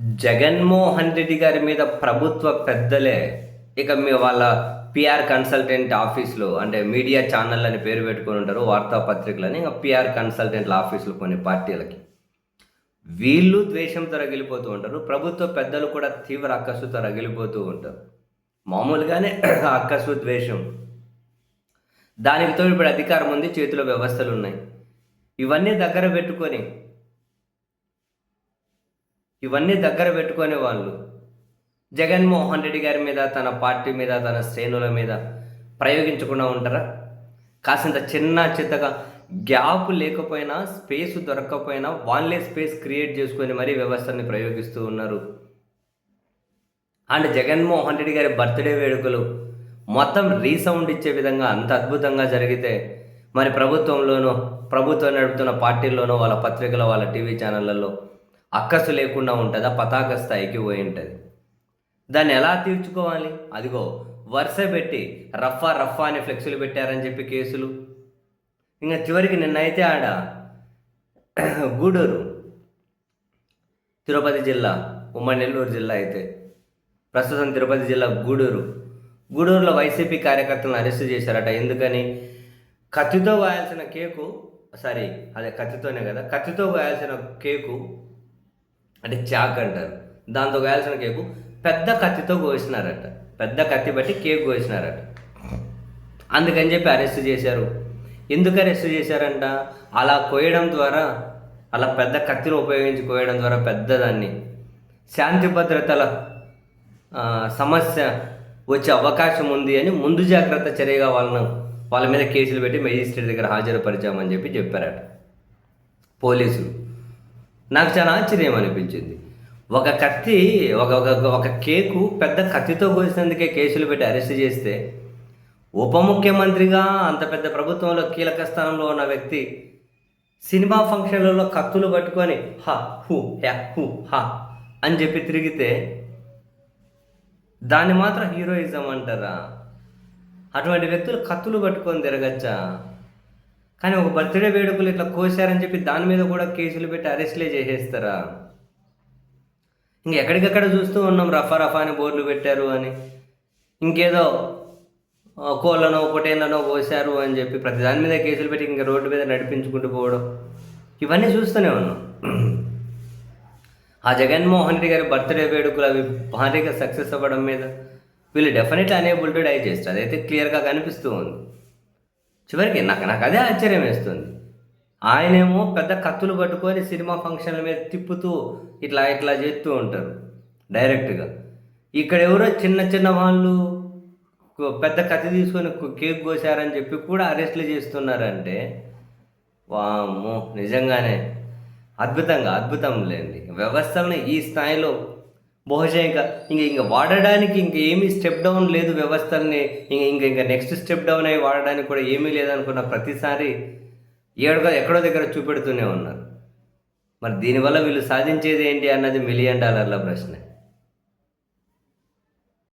జగన్మోహన్ రెడ్డి గారి మీద ప్రభుత్వ పెద్దలే ఇక మీ వాళ్ళ పిఆర్ కన్సల్టెంట్ ఆఫీసులు అంటే మీడియా ఛానల్ అని పేరు పెట్టుకొని ఉంటారు వార్తాపత్రికలని ఇంకా పిఆర్ కన్సల్టెంట్ల ఆఫీసులు కొన్ని పార్టీలకి. వీళ్ళు ద్వేషంతో రగిలిపోతూ ఉంటారు ప్రభుత్వ పెద్దలు కూడా తీవ్ర అక్కసుతో రగిలిపోతూ ఉంటారు. మామూలుగానే అక్కసు ద్వేషం. దానితో ఇప్పుడు అధికారం ఉంది చేతిలో వ్యవస్థలు ఉన్నాయి. ఇవన్నీ దగ్గర పెట్టుకొని ఇవన్నీ దగ్గర పెట్టుకునే వాళ్ళు. జగన్మోహన్ రెడ్డి గారి మీద తన పార్టీ మీద తన శ్రేణుల మీద ప్రయోగించకుండా ఉంటారా? కాసింత చిన్న చిత్తగా గ్యాప్ లేకపోయినా స్పేస్ దొరకకపోయినా వాళ్ళే స్పేస్ క్రియేట్ చేసుకొని మరీ వ్యవస్థని ప్రయోగిస్తూ ఉన్నారు. అండ్ జగన్మోహన్ రెడ్డి గారి బర్త్డే వేడుకలు మొత్తం రీసౌండ్ ఇచ్చే విధంగా అంత అద్భుతంగా జరిగితే మరి ప్రభుత్వంలోనో ప్రభుత్వం నడుపుతున్న పార్టీల్లోనో వాళ్ళ పత్రికలో వాళ్ళ టీవీ ఛానళ్ళల్లో అక్కసు లేకుండా ఉంటుందా? పతాక స్థాయికి పోయి ఉంటుంది. దాన్ని ఎలా తీర్చుకోవాలి? అదిగో వరుస పెట్టి రఫా రఫా అని ఫ్లెక్సులు పెట్టారని చెప్పి కేసులు. ఇంకా చివరికి నిన్నైతే ఆడ గూడూరు తిరుపతి జిల్లా ఉమ్మడి నెల్లూరు జిల్లా అయితే ప్రస్తుతం తిరుపతి జిల్లా గూడూరు. గూడూరులో వైసీపీ కార్యకర్తలను అరెస్ట్ చేశారట. ఎందుకని? కత్తితో వాయాల్సిన కేకు సారీ అదే కత్తితోనే కదా కత్తితో వాయాల్సిన కేకు అంటే చాక్ అంటారు. దాంతో గాయాల్సిన కేకు పెద్ద కత్తితో కోసినారట. పెద్ద కత్తి బట్టి కేక్ కోసినారట. అందుకని చెప్పి అరెస్ట్ చేశారు. ఎందుకు అరెస్ట్ చేశారంట? అలా కోయడం ద్వారా అలా పెద్ద కత్తిని ఉపయోగించి కోయడం ద్వారా పెద్దదాన్ని. శాంతి భద్రతల సమస్య వచ్చే అవకాశం ఉంది అని ముందు జాగ్రత్త చర్యగా వాళ్ళను వాళ్ళ మీద కేసులు పెట్టి మెజిస్ట్రేట్ దగ్గర హాజరుపరిచామని చెప్పి చెప్పారట. పోలీసులు. నాకు చాలా ఆశ్చర్యం అనిపించింది. ఒక కత్తి ఒక ఒక కేకు పెద్ద కత్తితో కోసినందుకే కేసులు పెట్టి అరెస్ట్ చేస్తే ఉప ముఖ్యమంత్రిగా అంత పెద్ద ప్రభుత్వంలో కీలక స్థానంలో ఉన్న వ్యక్తి సినిమా ఫంక్షన్లలో కత్తులు పట్టుకొని హ హు హ్యా హు హ అని చెప్పి తిరిగితే దాన్ని మాత్రం హీరోయిజం అంటారా? అటువంటి వ్యక్తులు కత్తులు పట్టుకొని తిరగచ్చా? కానీ ఒక బర్త్డే వేడుకలు ఇట్లా కోసారని చెప్పి దాని మీద కూడా కేసులు పెట్టి అరెస్ట్లే చేసేస్తారా? ఇంకెక్కడికక్కడ చూస్తూ ఉన్నాం రఫా రఫా అని బోర్లు పెట్టారు అని. ఇంకేదో కోళ్ళనో పొటేళ్ళనో కోసారు అని చెప్పి ప్రతి దాని మీద కేసులు పెట్టి ఇంకా రోడ్డు మీద నడిపించుకుంటూ పోవడం. ఇవన్నీ చూస్తూనే ఉన్నాం. ఆ జగన్మోహన్ రెడ్డి గారి బర్త్డే వేడుకలు అవి భారీగా సక్సెస్ అవ్వడం మీద వీళ్ళు డెఫినెట్లీ అనేబుల్ టు డై చేస్తారు అదైతే క్లియర్గా కనిపిస్తూ ఉంది. చివరికి నాకు నాకు అదే ఆశ్చర్యం వేస్తుంది. ఆయనేమో పెద్ద కత్తులు పట్టుకొని సినిమా ఫంక్షన్ల మీద తిప్పుతూ ఇట్లా ఇట్లా చేస్తూ ఉంటారు డైరెక్ట్గా. ఇక్కడ ఎవరో చిన్న చిన్న వాళ్ళు పెద్ద కత్తి తీసుకొని కేక్ కోసారని చెప్పి కూడా అరెస్ట్లు చేస్తున్నారంటే వామ్మో నిజంగానే అద్భుతంగా అద్భుతం లేండి. వ్యవస్థలను ఈ స్థాయిలో బహుశా ఇంకా ఇంక ఇంకా వాడడానికి ఇంక ఏమీ స్టెప్ డౌన్ లేదు వ్యవస్థల్ని ఇంక ఇంకా ఇంకా నెక్స్ట్ స్టెప్ డౌన్ అయ్యి వాడడానికి కూడా ఏమీ లేదనుకున్న ప్రతిసారి ఏడో ఎక్కడో దగ్గర చూపెడుతూనే ఉన్నారు. మరి దీనివల్ల వీళ్ళు సాధించేది ఏంటి అన్నది మిలియన్ డాలర్ల ప్రశ్న.